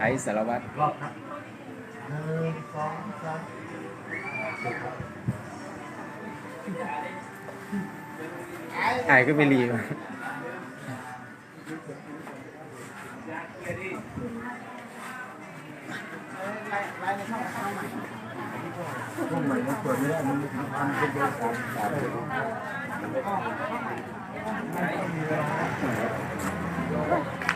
ไอ้สารวัตรไอ้ก็ไม่รีมาถ่ายรูปนะถ่ายกับไปไหมครับมึงไปดูดิดูกล้องดิเอาเอาเอาเอาเอา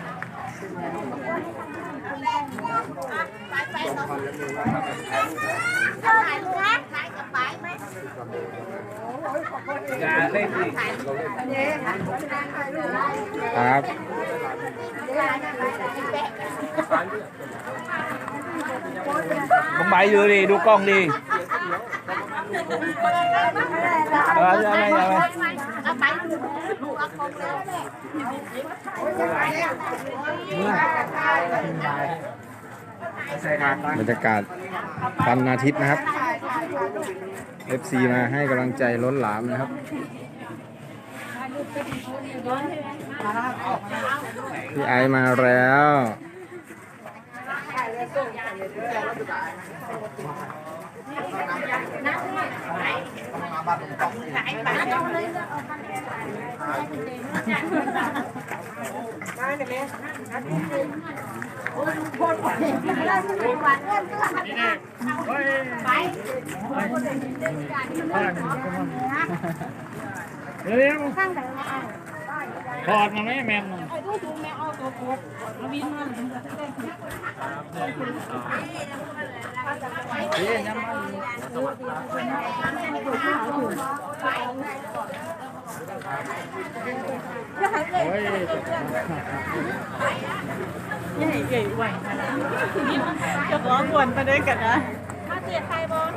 เอาไปดูลูก เอาของแล้วแหละบรรยากาศปันอาทิตย์นะครับ FC มาให้กำลังใจล้นหลามนะครับ พี่ไอมาแล้ว เร็วถอดมาไหมแมนมั นจะร้องวนไปด้วยกันนะ มาเสียใครบอล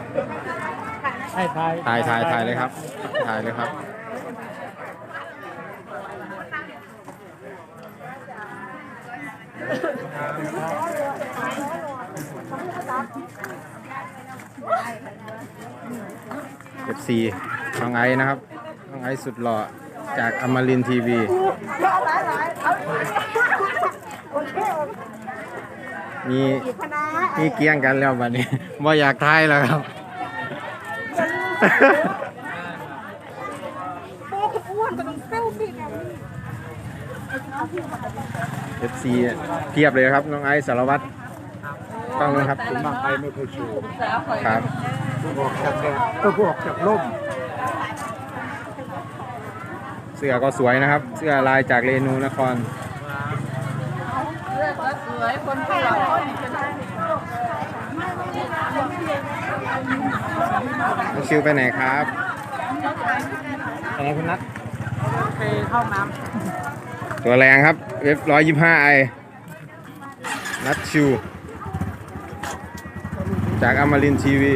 ให้ทายถ่ายถ่ายถ่ายเลยครับ ถ่ายเลยครับ FC น้องไอซ์นะครับ น้องไอซ์สุดหล่อจากอมรินทีวี มีมีเกี้ยงกันแล้วบัดนี้ว่าอยากทายแล้วครับ เอฟซีเพียบเลยครับ น้องไอซ์สารวัตร ต้องนะครับผมบางไปไม่เคยชูครับบอกจากแดดก็บอกจากร่ม เสื้อก็สวยนะครับ เสื้อลายจากเรนูนครเลือกแล้วสวยคนข้างหลังคนอีกเป็นน้องชิวไปไหนครับไปไหนคุณนัทไปเข้าน้ตัวแรงครับเว็บร้อยยี่ห้าไอนัทชิว จากอมรินทีวี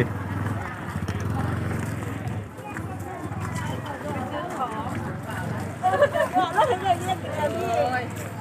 เราถึงเลยเรียพี่